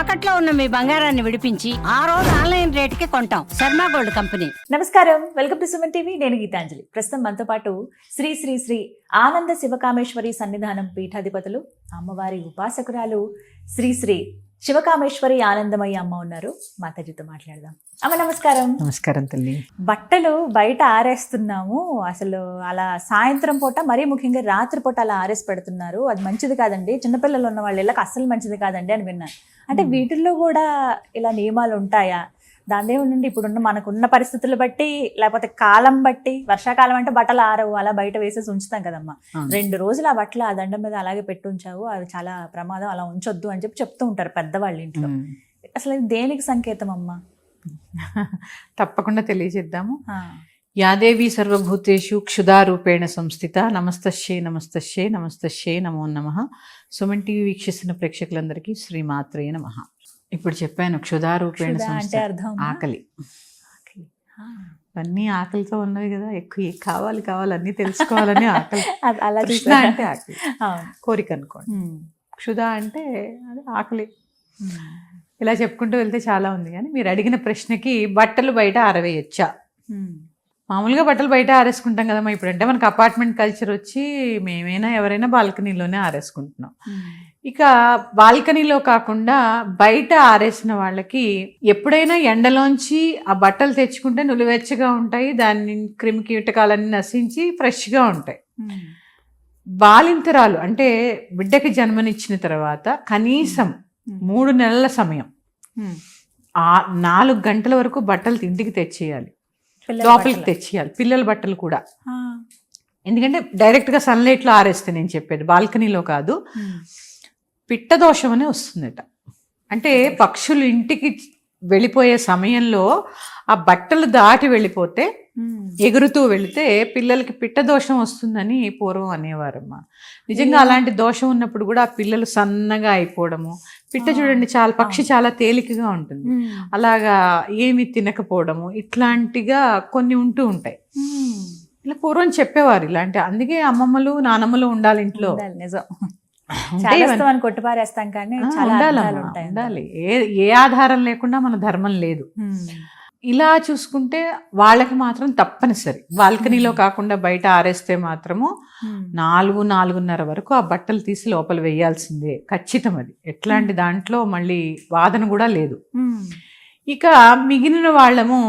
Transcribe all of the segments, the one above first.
తాకట్లో ఉన్న మీ బంగారాన్ని విడిపించి ఆ రోజు ఆన్లైన్ రేటుకి కొంటాం. Sharma gold company. నమస్కారం. Welcome to Suman TV. నేను గీతాంజలి. ప్రస్తుతం మనతో పాటు శ్రీ శ్రీ శ్రీ ఆనంద శివకామేశ్వరి సన్నిధానం పీఠాధిపతులు అమ్మవారి ఉపాసకురాలు శ్రీ శ్రీ శివకామేశ్వరి ఆనందమయ్య అమ్మ ఉన్నారు. మాతాజీతో మాట్లాడదాం. అమ్మ నమస్కారం. నమస్కారం తల్లి. బట్టలు బయట ఆరేస్తున్నాము. అసలు అలా సాయంత్రం పూట మరీ ముఖ్యంగా రాత్రి పూట అలా ఆరేసి పెడుతున్నారు. అది మంచిది కాదండి. చిన్నపిల్లలు ఉన్న వాళ్ళ ఇళ్ళకి అస్సలు మంచిది కాదండి అని విన్నాను. అంటే. వీటిల్లో కూడా ఇలా నియమాలు ఉంటాయా? దాని ఉండండి. ఇప్పుడున్న మనకున్న పరిస్థితులు బట్టి లేకపోతే కాలం బట్టి వర్షాకాలం అంటే బట్టలు ఆరవు అలా బయట వేసేసి ఉంచుతాం కదమ్మా. రెండు రోజులు ఆ బట్టలు ఆ దండం మీద అలాగే పెట్టి ఉంచావు అది చాలా ప్రమాదం అలా ఉంచొద్దు అని చెప్పి చెప్తూ ఉంటారు పెద్దవాళ్ళ ఇంట్లో. అసలు ఇది దేనికి సంకేతం అమ్మా? తప్పకుండా తెలియజేద్దాము. యాదేవి సర్వభూతేషు క్షుధారూపేణ సంస్థిత నమస్తశ్యే నమస్తశ్యే నమస్తశ్యే నమో నమ. సుమన్ టీవీ వీక్షిస్తున్న ప్రేక్షకులందరికీ శ్రీమాత్రే నమ. ఇప్పుడు చెప్పాను క్షుధారూపేణ అంటే అర్థం ఆకలి. అన్నీ ఆకలితో ఉన్నవి కదా ఎక్కువ కావాలి కావాలి అన్నీ తెలుసుకోవాలని ఆకలి అలా? అంటే ఆకలి కోరిక అనుకోండి. క్షుధ అంటే అదే ఆకలి. ఇలా చెప్పుకుంటూ వెళ్తే చాలా ఉంది కానీ మీరు అడిగిన ప్రశ్నకి బట్టలు బయట ఆరవేయచ్చా. మామూలుగా బట్టలు బయట ఆరేసుకుంటాం కదమ్మా ఇప్పుడంటే మనకు అపార్ట్మెంట్ కల్చర్ వచ్చి మేమైనా ఎవరైనా బాల్కనీలోనే ఆరేసుకుంటున్నాం. ఇక బాల్కనీలో కాకుండా బయట ఆరేసిన వాళ్ళకి ఎప్పుడైనా ఎండలోంచి ఆ బట్టలు తెచ్చుకుంటే నులివెచ్చగా ఉంటాయి దాన్ని క్రిమి కీటకాలన్నీ నశించి ఫ్రెష్గా ఉంటాయి. బాలింతరాలు అంటే బిడ్డకి జన్మనిచ్చిన తర్వాత కనీసం. మూడు నెలల సమయం నాలుగు గంటల వరకు బట్టలు ఇంటికి తెచ్చేయాలి లోపలికి. తెచ్చేయాలి పిల్లల బట్టలు కూడా. ఎందుకంటే డైరెక్ట్గా సన్లైట్లో ఆరేస్తే నేను చెప్పేది బాల్కనీలో కాదు. పిట్ట దోషం అని వస్తుందట అంటే పక్షులు ఇంటికి వెళ్ళిపోయే సమయంలో ఆ బట్టలు దాటి వెళ్ళిపోతే. ఎగురుతూ వెళితే పిల్లలకి పిట్ట దోషం వస్తుందని పూర్వం అనేవారమ్మా నిజంగా అలాంటి దోషం ఉన్నప్పుడు కూడా ఆ పిల్లలు సన్నగా అయిపోవడము పిట్ట. చూడండి చాలా పక్షి చాలా తేలికగా ఉంటుంది. అలాగా ఏమి తినకపోవడము ఇట్లాంటిగా కొన్ని ఉంటూ ఉంటాయి. ఇలా పూర్వం చెప్పేవారు ఇలాంటి అందుకే అమ్మమ్మలు నానమ్మలు ఉండాలి ఇంట్లో నిజం కొట్టిపారేస్తాం కానీ ఉండాలి ఏ ఏ ఆధారం లేకుండా మన ధర్మం లేదు. ఇలా చూసుకుంటే వాళ్ళకి మాత్రం తప్పనిసరి బాల్కనీలో. కాకుండా బయట ఆరేస్తే మాత్రము. నాలుగు నాలుగున్నర వరకు ఆ బట్టలు తీసి లోపల వేయాల్సిందే ఖచ్చితం అది ఎట్లాంటి దాంట్లో మళ్ళీ వాదన కూడా లేదు. ఇక మిగిలిన వాళ్ళము.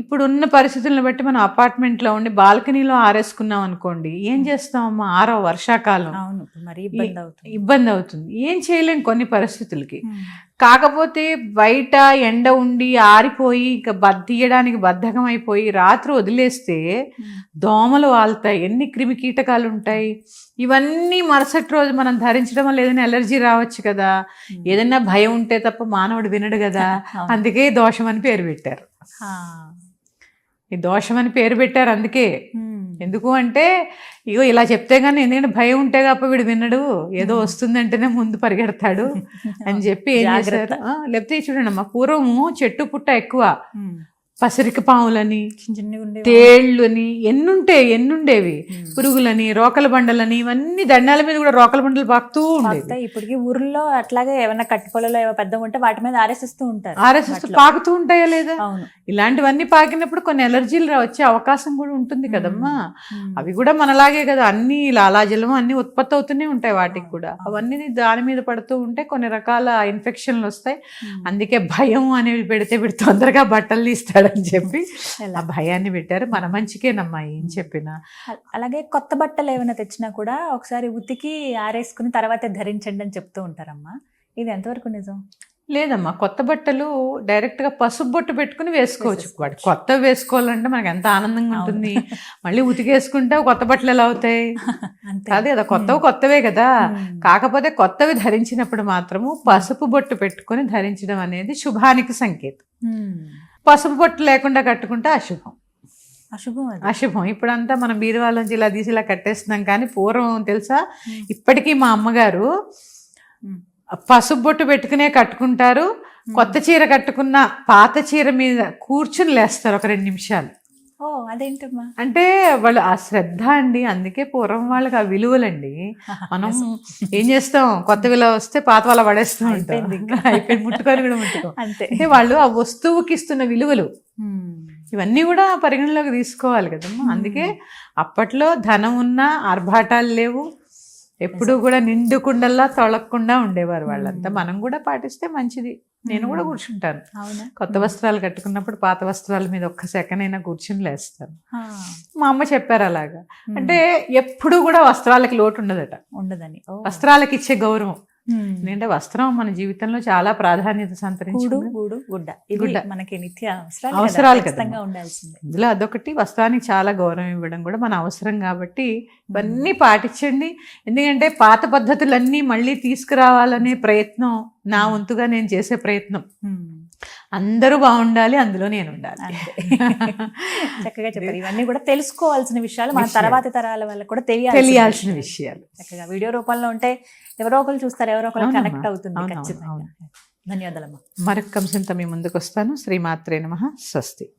ఇప్పుడు ఉన్న పరిస్థితులను బట్టి మనం అపార్ట్మెంట్లో ఉండి బాల్కనీలో ఆరేసుకున్నాం అనుకోండి ఏం చేస్తామమ్మా ఆరో వర్షాకాలం అవును మరి ఇబ్బంది అవుతుంది ఇబ్బంది అవుతుంది ఏం చేయలేం కొన్ని పరిస్థితులకి ఉమ్. కాకపోతే బయట ఎండ ఉండి ఆరిపోయి ఇక బ- తీయడానికి బద్ధకం అయిపోయి రాత్రి వదిలేస్తే ఉమ్. దోమలు వాళ్తాయి ఎన్ని క్రిమి కీటకాలు ఉంటాయి ఇవన్నీ మరుసటి రోజు మనం ధరించడం వల్ల ఏదైనా ఎలర్జీ రావచ్చు కదా. ఏదైనా భయం ఉంటే తప్ప మానవుడు వినడు కదా. అందుకే దోషం అని పేరు పెట్టారు. ఈ దోషం అని పేరు పెట్టారు అందుకే. ఎందుకు అంటే ఇగో ఇలా చెప్తే కానీ ఎందుకంటే భయం ఉంటే కాప వీడు వినడు ఏదో. వస్తుందంటేనే ముందు పరిగెడతాడు అని చెప్పి ఏం. చేశారు లేకపోతే చూడండి అమ్మా పూర్వము చెట్టు పుట్ట ఎక్కువ. పసిరిక పాములని. తేళ్ళని ఎన్నుంటే ఎన్నుండేవి. పురుగులని రోకల బండలని ఇవన్నీ దండాల మీద కూడా రోకల బండలు పాకుతూ ఉండేవి ఇప్పటికి ఊర్లో అట్లాగే ఏమైనా కట్టి పొలలో ఏవో పెద్దగా ఉంటే వాటి మీద ఆరేసిస్తూ ఉంటారు బట్టలు. పాకుతూ ఉంటాయా లేదా ఇలాంటివన్నీ పాకినప్పుడు కొన్ని ఎలర్జీలు వచ్చే అవకాశం కూడా ఉంటుంది కదమ్మా. అవి కూడా మనలాగే కదా అన్ని లాలాజలం అన్ని ఉత్పత్తి అవుతూనే ఉంటాయి వాటికి కూడా అవును. అవన్నీ దాని మీద పడుతూ ఉంటే కొన్ని రకాల ఇన్ఫెక్షన్లు వస్తాయి. అందుకే భయం అనేవి పెడితే వీడు తొందరగా బట్టలు తీస్తాడని చెప్పి? ఆ భయాన్ని పెట్టారు. మన మంచికేనమ్మా ఏం చెప్పినా. అలాగే కొత్త బట్టలు ఏమైనా తెచ్చినా కూడా ఒకసారి ఉతికి ఆరేసుకుని తర్వాతే ధరించండి అని చెప్తూ ఉంటారమ్మా. ఇది ఎంతవరకు నిజం? లేదమ్మా కొత్త బట్టలు డైరెక్ట్గా పసుపు బొట్టు పెట్టుకుని వేసుకోవచ్చు. వాటి కొత్త వేసుకోవాలంటే మనకి ఎంత ఆనందంగా. ఉంటుంది. మళ్ళీ ఉతికేసుకుంటే కొత్త బట్టలు ఎలా అవుతాయి? అంతే. కాదు కదా కొత్తవి కొత్తవే కదా. కాకపోతే కొత్తవి ధరించినప్పుడు మాత్రము పసుపు బొట్టు పెట్టుకొని ధరించడం అనేది శుభానికి సంకేతం. పసుపు బొట్టు లేకుండా కట్టుకుంటే అశుభం. అశుభం అశుభం. ఇప్పుడంతా మనం బీరువాలోంచి ఇలా తీసి ఇలా కట్టేస్తున్నాం కానీ పూర్వం తెలుసా. ఇప్పటికీ మా అమ్మగారు. పసుపు బొట్టు పెట్టుకునే కట్టుకుంటారు. కొత్త చీర కట్టుకున్న పాత చీర మీద కూర్చుని లేస్తారు ఒక రెండు నిమిషాలు. అదేంటమ్మా? అంటే వాళ్ళు ఆ శ్రద్ధ అండి అందుకే పూర్వం వాళ్ళకి ఆ విలువలండి. మనం ఏం చేస్తాం? కొత్త విలువ వస్తే పాత వాళ్ళ పడేస్తూ ఉంటాం. అయిపోయింది ముట్టుకొని కూడా ముట్టుకో. అంతే. అంటే వాళ్ళు ఆ వస్తువుకి ఇస్తున్న విలువలు. ఇవన్నీ కూడా పరిగణలోకి తీసుకోవాలి కదమ్మా. అందుకే అప్పట్లో ధనం ఉన్న ఆర్భాటాలు లేవు. ఎప్పుడు కూడా నిండు కుండల్లా తొలగకుండా ఉండేవారు వాళ్ళంతా. మనం కూడా పాటిస్తే మంచిది. నేను కూడా కూర్చుంటాను. అవునా? కొత్త వస్త్రాలు కట్టుకున్నప్పుడు పాత వస్త్రాల మీద ఒక్క సెకండ్ అయినా కూర్చుని లేస్తాను. మా అమ్మ చెప్పారు అలాగా. అంటే ఎప్పుడు కూడా వస్త్రాలకి లోటు ఉండదట. ఉండదని. వస్త్రాలకి ఇచ్చే గౌరవం. ఎందుకంటే వస్త్రం మన జీవితంలో చాలా ప్రాధాన్యత సంతరించుకుంది. గూడు గుడ్డ. మనకి నిత్య అవసరాలు ఉండాల్సిందే. ఇందులో అదొకటి వస్త్రానికి చాలా గౌరవం ఇవ్వడం కూడా మన అవసరం కాబట్టి ఇవన్నీ పాటించండి. ఎందుకంటే పాత పద్ధతులన్నీ మళ్ళీ తీసుకురావాలనే ప్రయత్నం నా వంతుగా నేను చేసే ప్రయత్నం. అందరూ బాగుండాలి అందులో నేను ఉండాలి చక్కగా చెప్పారు. ఇవన్నీ కూడా తెలుసుకోవాల్సిన విషయాలు మన. తర్వాతి తరాల వాళ్ళకి కూడా తెలియాలి తెలియాల్సిన విషయాలు. చక్కగా వీడియో రూపంలో ఉంటే ఎవరో ఒకరు చూస్తారు ఎవరో ఒకరు. కనెక్ట్ అవుతుంది ఖచ్చితంగా. ధన్యవాదాలమ్మా. మరొక అంశంతో మీ ముందుకు వస్తాను. శ్రీమాత్రే నమ. స్వస్తి.